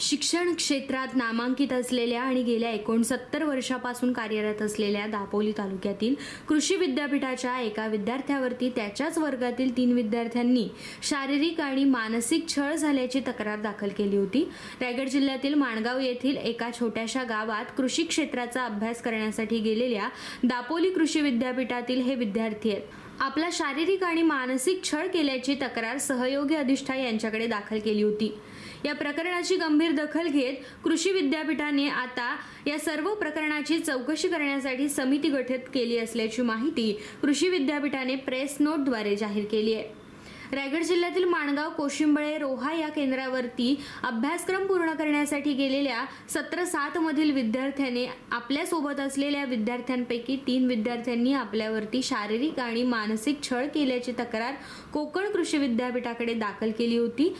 शिक्षण क्षेत्रात नामांकित असलेल्या आणि गेल्या एकोणसत्तर वर्षापासून कार्यरत असलेल्या दापोली तालुक्यातील कृषी विद्यापीठाच्या एका विद्यार्थ्यावरती त्याच्याच वर्गातील तीन विद्यार्थ्यांनी शारीरिक आणि मानसिक छळ झाल्याची तक्रार दाखल केली होती. रायगड जिल्ह्यातील माणगाव येथील एका छोट्याशा गावात कृषी क्षेत्राचा अभ्यास करण्यासाठी गेलेल्या दापोली कृषी विद्यापीठातील हे विद्यार्थी आहेत. आपला शारीरिक आणि मानसिक छळ केल्याची तक्रार सहयोगी अधिष्ठा यांच्याकडे दाखल केली होती. या प्रकरणाची गंभीर दखल घेत कृषी विद्यापीठाने आता या सर्व प्रकरणाची चौकशी करण्यासाठी समिती गठीत केली असल्याची माहिती कृषी विद्यापीठाने प्रेस नोटद्वारे जाहीर केली आहे. रायगड जिल्ह्यातील माणगाव कोशिंबळे रोहा या केंद्रावरती अभ्यासक्रम पूर्ण करण्यासाठी गेलेल्या सत्र सात मधील विद्यार्थ्याने आपल्यासोबत असलेल्या विद्यार्थ्यांपैकी तीन विद्यार्थ्यांनी आपल्यावरती शारीरिक आणि मानसिक छळ केल्याची तक्रार कोकण कृषी विद्यापीठाकडे दाखल केली होती.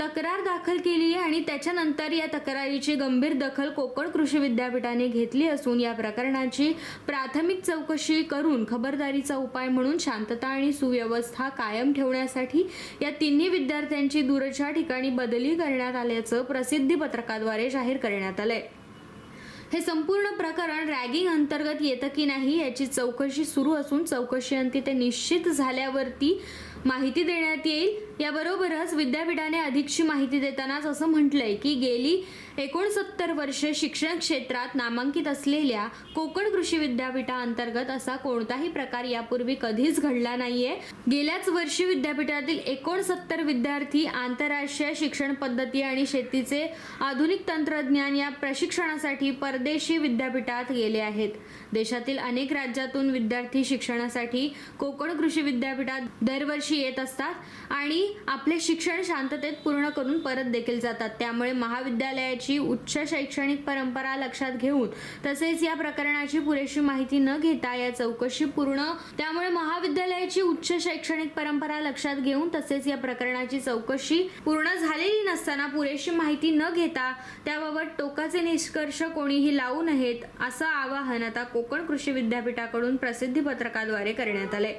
तक्रार दाखल केली आहे आणि त्याच्यानंतर या तक्रारीची गंभीर दखल कोकण कृषी विद्यापीठाने घेतली असून या प्रकरणाची प्राथमिक चौकशी करून खबरदारीचा उपाय म्हणून शांतता आणि सुव्यवस्था कायम ठेवण्यासाठी या तिन्ही विद्यार्थ्यांची दूरच्या ठिकाणी बदली करण्यात आल्याचं प्रसिद्धी पत्रकाद्वारे जाहीर करण्यात आलंय. हे संपूर्ण प्रकरण रॅगिंग अंतर्गत येतं की नाही याची चौकशी सुरू असून चौकशी अंती ते निश्चित झाल्यावरती माहिती देण्यात येईल. याबरोबरच विद्यापीठाने अधिकची माहिती देतानाच असं म्हटलंय की गेली एकोणसत्तर वर्षे शिक्षण क्षेत्रात नामांकित असलेल्या कोकण कृषी विद्यापीठाअंतर्गत असा कोणताही प्रकार यापूर्वी कधीच घडला नाहीये. गेल्याच वर्षी विद्यापीठातील एकोणसत्तर विद्यार्थी आंतरराष्ट्रीय शिक्षण पद्धती आणि शेतीचे आधुनिक तंत्रज्ञान या प्रशिक्षणासाठी परदेशी विद्यापीठात गेले आहेत. देशातील अनेक राज्यातून विद्यार्थी शिक्षणासाठी कोकण कृषी विद्यापीठात दरवर्षी येत असतात आणि आपले शिक्षण शांततेत पूर्ण करून परत देखील जातात. त्यामुळे महाविद्यालयाची उच्च शैक्षणिक परंपरा लक्षात घेऊन तसेच या प्रकरणाची पुरेशी माहिती न घेता या चौकशी पूर्ण त्यामुळे महाविद्यालयाची उच्च शैक्षणिक परंपरा लक्षात घेऊन तसेच या प्रकरणाची चौकशी पूर्ण झालेली नसताना पुरेशी माहिती न घेता त्याबाबत टोकाचे निष्कर्ष कोणीही लावू नयेत असं आवाहन आता कोकण कृषी विद्यापीठाकडून प्रसिद्धी पत्रकाद्वारे करण्यात आले.